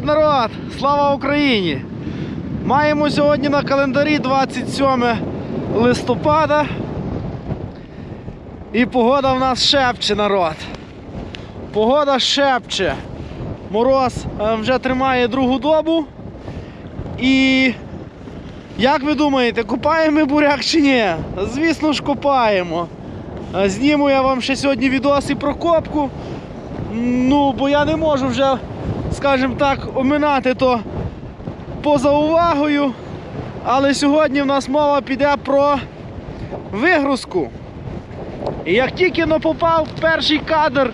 Привіт, народ! Слава Україні! Маємо сьогодні на календарі 27 листопада. І погода в нас шепче, народ. Погода шепче. Мороз е, вже тримає другу добу. І як ви думаєте, купаємо ми буряк чи ні? Звісно ж, копаємо. Е, Зніму я вам ще сьогодні відоси про копку. Ну, бо я не можу вже, скажімо так, оминати то поза увагою. Але сьогодні в нас мова піде про вигрузку. І як тільки но попав перший кадр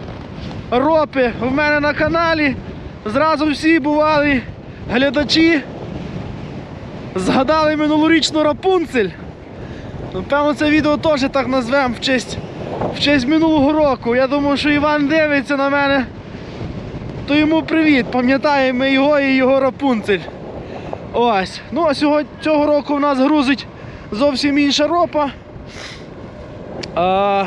ропи в мене на каналі, зразу всі бували глядачі, згадали минулорічну Рапунцель. Напевно, це відео теж так назвемо в честь, в честь минулого року. Я думаю, що Іван дивиться на мене. То йому привіт. Пам'ятаємо його і його Рапунцель. Ось. Ну а сьогодні цього року в нас грузить зовсім інша ропа. А,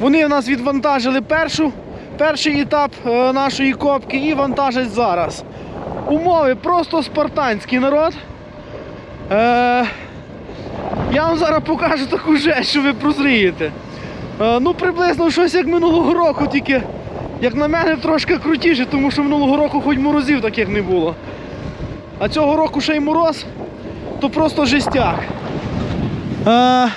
вони в нас відвантажили першу, перший етап е, нашої копки і вантажать зараз. Умови просто спартанський народ. Е, я вам зараз покажу таку жесть, що ви прозрієте. Е, ну, приблизно щось як минулого року, тільки, як на мене, трошки крутіше, тому що минулого року хоч морозів таких не було. А цього року ще й мороз, то просто жестяк. Е,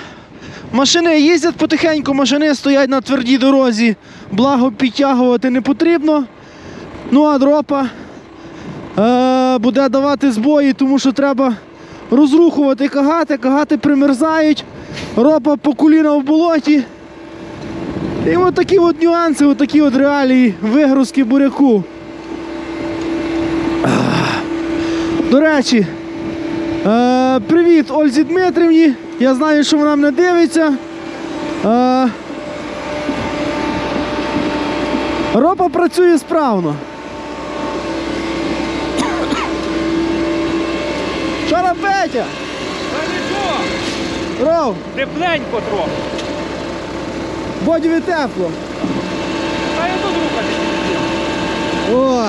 машини їздять потихеньку, машини стоять на твердій дорозі, благо підтягувати не потрібно. Ну а дропа е, буде давати збої, тому що треба розрухувати кагати, кагати примерзають, ропа по коліна в болоті. І от такі от нюанси, от такі от реалії вигрузки буряку. До речі, е, привіт Ользі Дмитрівні. Я знаю, що вона мене дивиться. Е, ропа працює справно. Що Петя? Та нічого, Ров, тепленько трохи. Бодіві тепло. Та я тут рухати. О,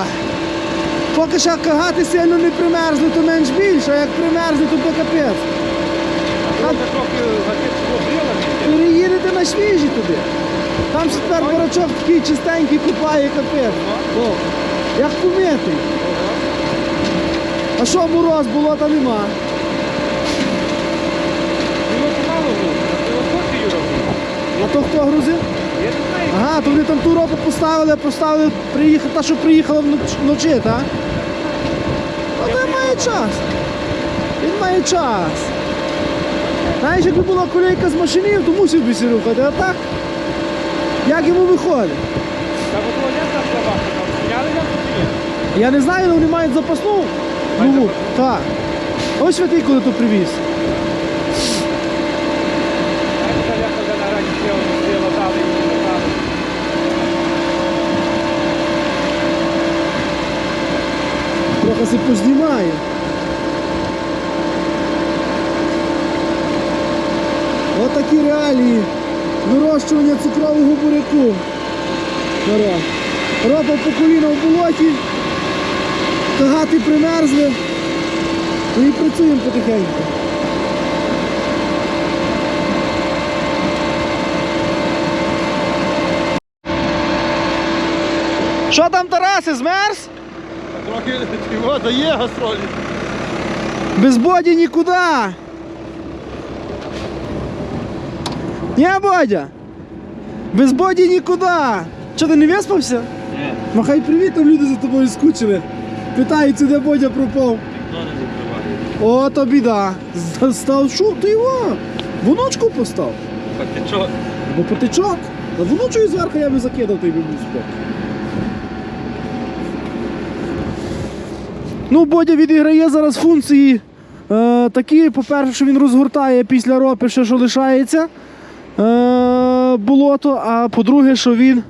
поки що кагати сильно не примерзли, то менш більше, а як примерзли, то то капець. Трохи. Переїдете на свіжі туди. Там ще тепер барачок такий чистенький купає капець. О, як помитий. А що мороз, болота нема. Ну, мало було. Ти от хочеш Юра? А то хто грузив? Ага, то вони там ту ропу поставили, поставили, приїхали, та що приїхала вночі, так? А то має час. Він має час. Знаєш, якби була колейка з машинів, то мусив би сі рухати, а так? Як йому виходить? Та слабака там. Зняли я Я не знаю, але вони мають запасну. Ну, так. Ось святий, коли то привіз. А я коли на раді ще одну стрілу дали і латали. Трохи се познімає. От такі вирощування цукрового буряку. Ропа по коліна в болоті, кагати примерзли. Ну і працюємо потихеньку. Що там, Тараси, змерз? Трохи його дає гастролі. Без боді нікуди. Ні, Бодя. Без боді нікуди. Що ти не виспався? Ні, Махай привіт, там люди за тобою скучили. Питаються, де Бодя пропав. ніхто не закриває. О, то біда. Став що? Ти його. Воночку постав. Патичок. Бо потечок. А воночою зверху я би закидав, той би був спок. Ну, Бодя відіграє зараз функції е, такі, по-перше, що він розгортає після ропи, ще що лишається е, болото, а по-друге, що він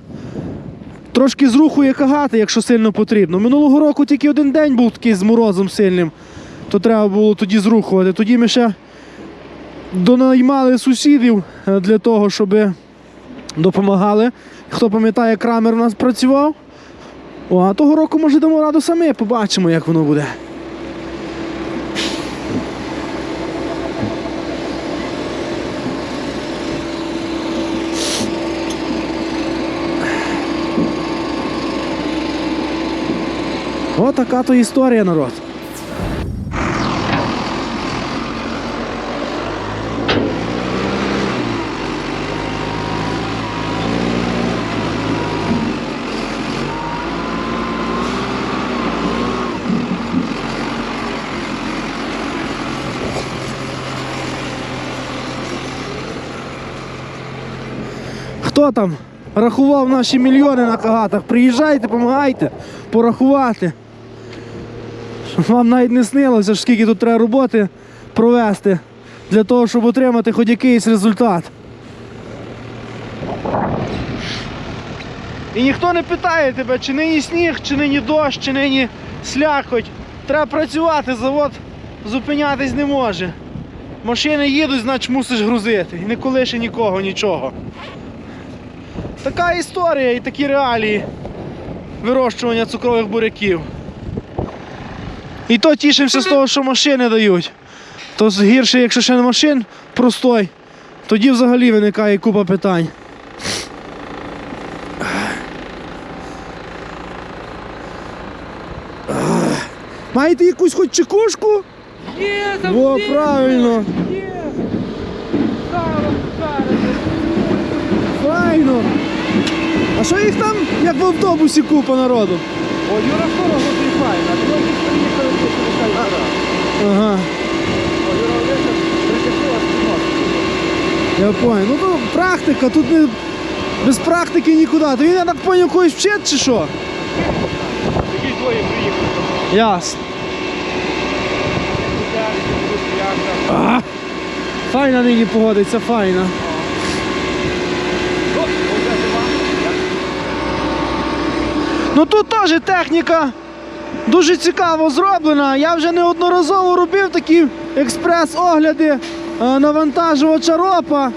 трошки зрухує кагати, якщо сильно потрібно. Минулого року тільки один день був такий з морозом сильним, то треба було тоді зрухувати. Тоді ми ще донаймали сусідів е, для того, щоб допомагали. Хто пам'ятає, крамер у нас працював. О, а того року може дамо раду самі, побачимо, як воно буде. Отака то історія, народ. Хто там рахував наші мільйони на кагатах? Приїжджайте, допомагайте порахувати. Вам навіть не снилося, скільки тут треба роботи провести для того, щоб отримати хоч якийсь результат. І ніхто не питає тебе, чи нині сніг, чи нині дощ, чи нині слякоть. Треба працювати, завод зупинятись не може. Машини їдуть, значить мусиш грузити. І не колише нікого, нічого. Така історія і такі реалії вирощування цукрових буряків. І то тішимося з того, що машини дають. То гірше, якщо ще не машин простой, тоді взагалі виникає купа питань. Маєте якусь хоч чекушку? Є, є, правильно. Є. Файно. А що їх там, як в автобусі купа народу? О, Юра скоро буде і файно. А ти приїхали, ти приїхали. Ага, я понял. Ну то практика, тут не без практики нікуди. То він, я так поняв, когось вчить чи що? Такі двоє приїхали. Ясно. Як там? А, файна нині погодиться, файна. Ну тут теж техніка дуже цікаво зроблена. Я вже неодноразово робив такі експрес-огляди е, навантажувача ропа.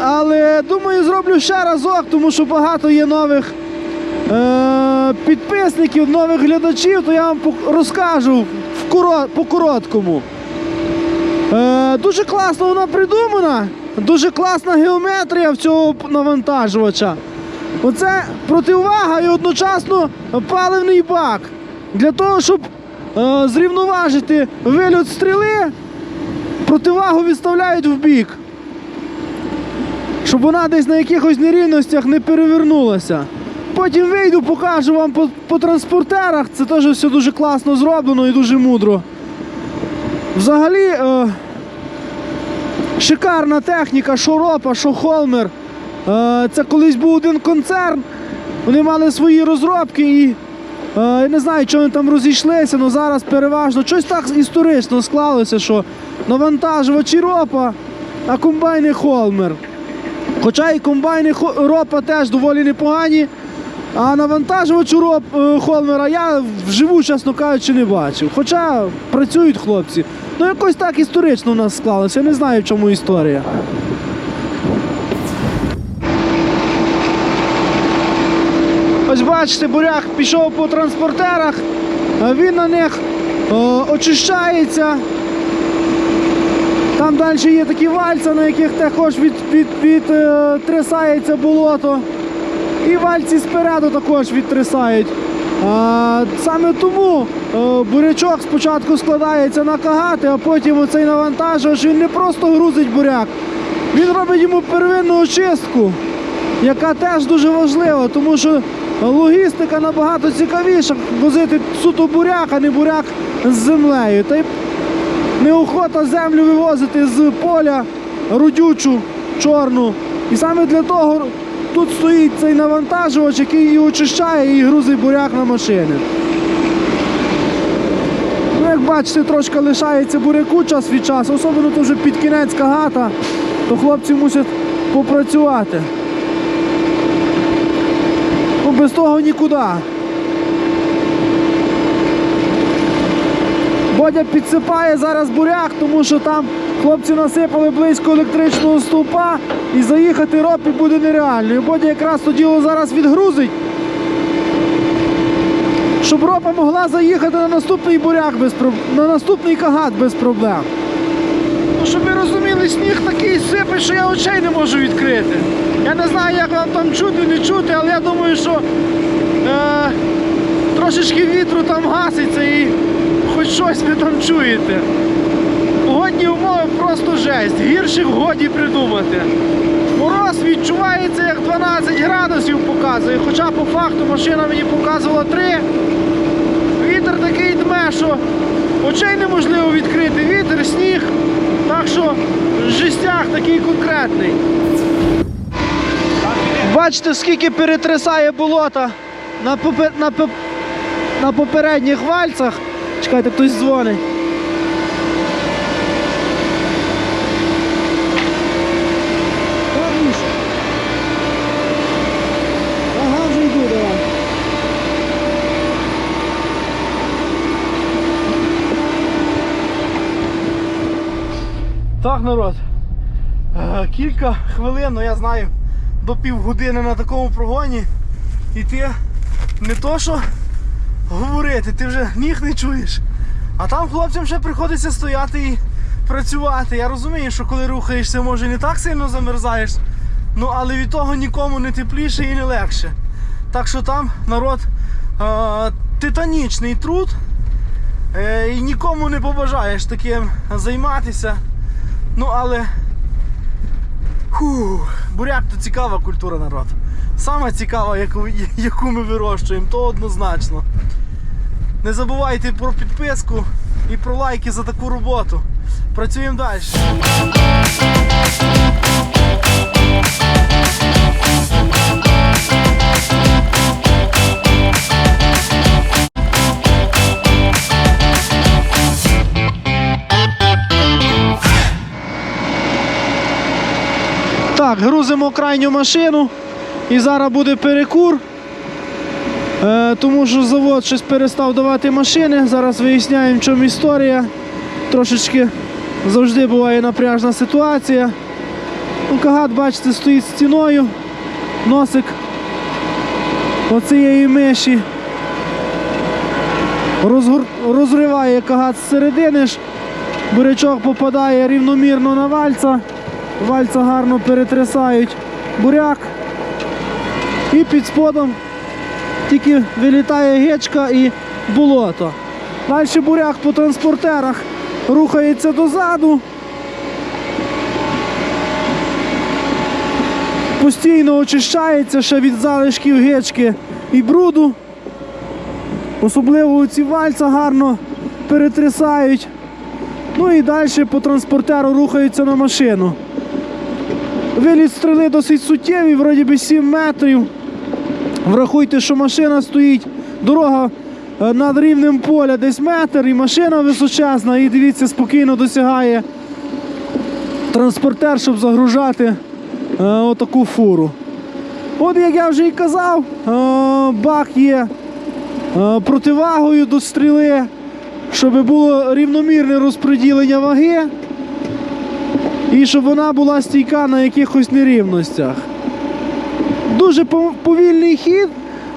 Але думаю, зроблю ще разок, тому що багато є нових е, підписників, нових глядачів, то я вам розкажу по короткому. Е, дуже класно вона придумана, дуже класна геометрія в цього навантажувача. Оце противага і одночасно паливний бак. Для того, щоб е, зрівноважити вильот стріли, противагу відставляють в бік. Щоб вона десь на якихось нерівностях не перевернулася. Потім вийду, покажу вам по, по транспортерах. Це теж все дуже класно зроблено і дуже мудро. Взагалі, е, шикарна техніка, що ропа, що холмер. Е, Це колись був один концерн. Вони мали свої розробки і я не знаю, чому там розійшлися, але зараз переважно щось так історично склалося, що навантажувачі ропа, а комбайни холмер. Хоча і комбайни ропа теж доволі непогані, а навантажувачу роп, е, холмера я вживу, чесно кажучи, не бачив. Хоча працюють хлопці. Ну якось так історично у нас склалося. Я не знаю, в чому історія. Ось бачите, буряк пішов по транспортерах, е, він на них е, очищається. Там далі є такі вальці, на яких також від, від, від, е, болото. І вальці спереду також відтрясають. А, саме тому е, бурячок спочатку складається на кагати, а потім оцей навантажувач він не просто грузить буряк, він робить йому первинну очистку, яка теж дуже важлива, тому що логістика набагато цікавіша возити суто буряк, а не буряк з землею. Та й неохота землю вивозити з поля родючу, чорну. І саме для того тут стоїть цей навантажувач, який і очищає, і грузить буряк на машини. Ну, як бачите, трошки лишається буряку час від часу, особливо то вже під кінець кагата, то хлопці мусять попрацювати. Без того нікуди. Бодя підсипає зараз буряк, тому що там хлопці насипали близько електричного стовпа і заїхати ропі буде нереально. І Бодя якраз то діло зараз відгрузить. щоб ропа могла заїхати на наступний буряк без на наступний кагат без проблем. Ну, щоб ви розуміли, сніг такий сипе, що я очей не можу відкрити. Я не знаю, як вам там чути, не чути, але я думаю, що е, трошечки вітру там гаситься і хоч щось ви там чуєте. Погодні умови просто жесть. Гірших годі придумати. Мороз відчувається як 12 градусів показує, хоча по факту машина мені показувала 3. Вітер такий дме, що очей неможливо відкрити. Вітер, сніг. Так що жестяк конкретний. Бачите, скільки перетрясає болота на, попе- на, на попередніх вальцах. Чекайте, хтось дзвонить. Ага, вже йду. Так, народ. Кілька хвилин, ну я знаю, до півгодини на такому прогоні. І ти не то що говорити, ти вже ніг не чуєш. А там хлопцям ще приходиться стояти і працювати. Я розумію, що коли рухаєшся, може не так сильно замерзаєш. Ну але від того нікому не тепліше і не легше. Так що там народ е, титанічний труд. Е, і нікому не побажаєш таким займатися. Ну але фу, буряк то цікава культура народ. Саме цікава, яку, яку ми вирощуємо, то однозначно. Не забувайте про підписку і про лайки за таку роботу. Працюємо далі. Так, грузимо крайню машину і зараз буде перекур. Е, тому що завод щось перестав давати машини. Зараз виясняємо, в чому історія. Трошечки завжди буває напряжна ситуація. Ну, Кагат, бачите, стоїть стіною. Носик оцієї миші розриває кагат з середини. Бурячок попадає рівномірно на вальца. Вальца гарно перетрясають буряк. І під сподом тільки вилітає гечка і болото. Далі буряк по транспортерах рухається дозаду. Постійно очищається ще від залишків гечки і бруду. Особливо ці вальца гарно перетрясають. Ну і далі по транспортеру рухаються на машину. Виліт стріли досить суттєвий, вроді би 7 метрів. Врахуйте, що машина стоїть, дорога е, над рівнем поля десь метр, і машина височезна, і дивіться, спокійно досягає транспортер, щоб загружати е, отаку фуру. От як я вже і казав, е, бак є е, противагою до стріли, щоб було рівномірне розподілення ваги і щоб вона була стійка на якихось нерівностях. Дуже повільний хід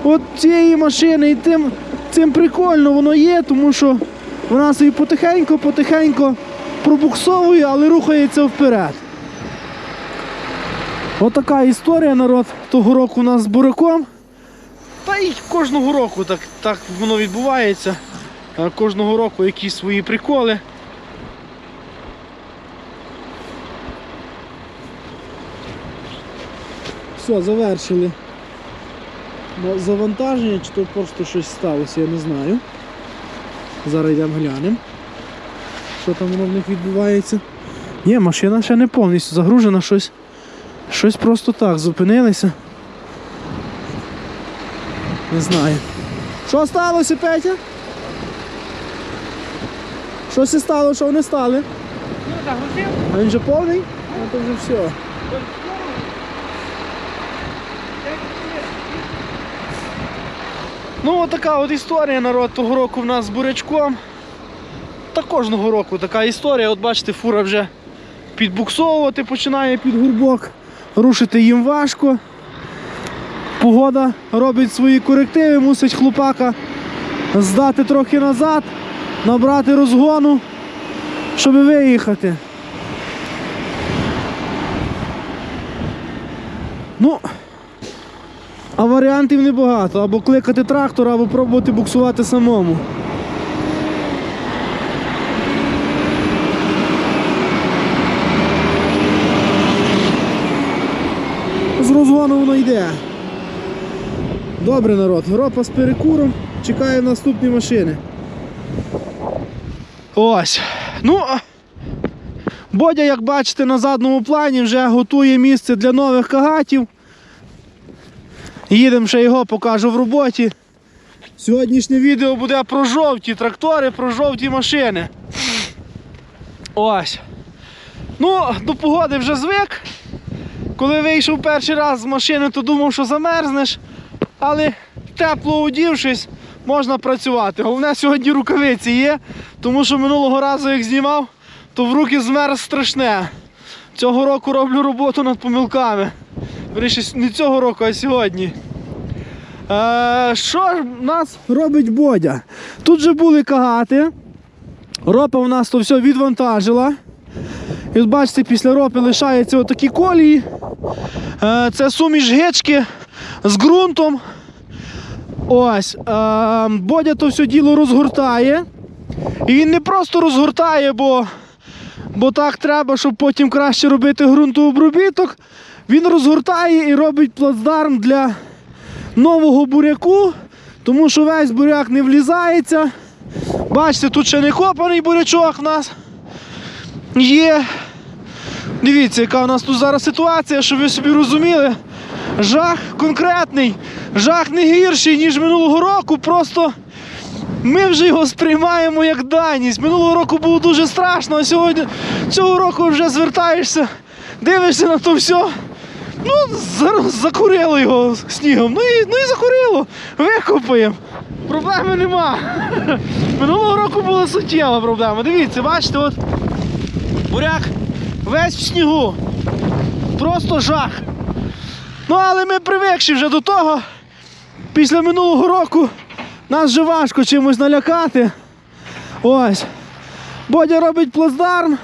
от цієї машини, і тим, цим прикольно воно є, тому що вона собі потихеньку-потихеньку пробуксовує, але рухається вперед. Отака історія, народ, того року у нас з бураком. Та й кожного року так, так воно відбувається. Е, Кожного року якісь свої приколи. Все, завершили завантаження, чи то просто щось сталося, я не знаю. Зараз йдемо глянемо, що там воно в них відбувається. Ні, машина ще не повністю загружена, щось, щось просто так, зупинилися. Не знаю. Що сталося, Петя? Щось стало, що вони стали? Ну, загрузив. А він же повний? Ну то вже все. Ну, от така от історія народ того року в нас з бурячком. Та кожного року така історія. От бачите, фура вже підбуксовувати починає під гурбок. Рушити їм важко. Погода робить свої корективи, мусить хлопака здати трохи назад, набрати розгону, щоб виїхати. Ну, а варіантів небагато. Або кликати трактор, або пробувати буксувати самому. З розгону воно йде. Добре, народ. Гропа з перекуром. Чекає наступні машини. Ось. Ну. Бодя, як бачите, на задньому плані вже готує місце для нових кагатів. Їдемо ще його покажу в роботі. Сьогоднішнє відео буде про жовті трактори, про жовті машини. Ось. Ну, до погоди вже звик. Коли вийшов перший раз з машини, то думав, що замерзнеш. Але тепло одівшись, можна працювати. Головне, сьогодні рукавиці є, тому що минулого разу, як знімав, то в руки змерз страшне. Цього року роблю роботу над помилками. Вирішив, не цього року, а сьогодні. Е, що нас робить Бодя? Тут же були кагати. Ропа в нас то все відвантажила. І от бачите, після ропи лишаються отакі колії. Е, Це суміш гечки з ґрунтом. Ось. е, Бодя то все діло розгортає. І він не просто розгортає, бо, бо так треба, щоб потім краще робити ґрунтообробіток. Він розгортає і робить плацдарм для нового буряку, тому що весь буряк не влізається. Бачите, тут ще не копаний бурячок в нас є. Дивіться, яка у нас тут зараз ситуація, щоб ви собі розуміли. Жах конкретний, жах не гірший, ніж минулого року. Просто ми вже його сприймаємо як даність. Минулого року було дуже страшно, а сьогодні цього року вже звертаєшся, дивишся на то все. Ну, закурило його снігом. Ну і, ну і закурило. Викопаємо. Проблеми нема. Минулого року була суттєва проблема. Дивіться, бачите, от буряк весь в снігу. Просто жах. Ну, але ми привикші вже до того. Після минулого року нас вже важко чимось налякати. Ось. Бодя робить плацдарм.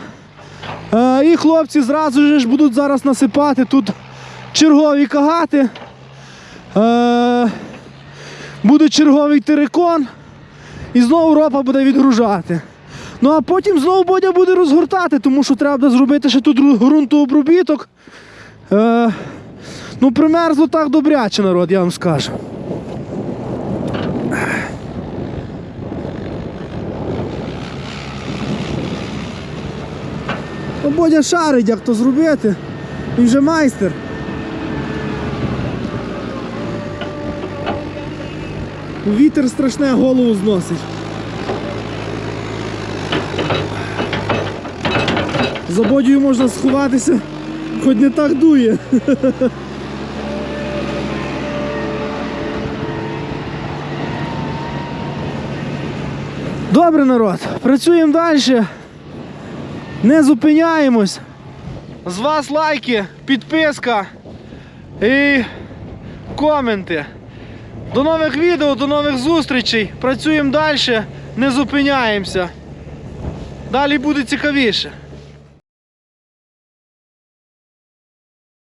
Е, і хлопці зразу ж будуть зараз насипати тут чергові кагати. Е, буде черговий терикон. І знову ропа буде відгружати. Ну а потім знову Бодя буде розгортати, тому що треба зробити ще тут ґрунтообробіток. Е, ну, примерзло так добряче, народ, я вам скажу. Ну, Бодя шарить, як то зробити. Він вже майстер. Вітер страшне голову зносить. За бодію можна сховатися, хоч не так дує. Добре, народ, працюємо далі. Не зупиняємось. З вас лайки, підписка і коменти. До нових відео, до нових зустрічей. Працюємо далі, не зупиняємося. Далі буде цікавіше.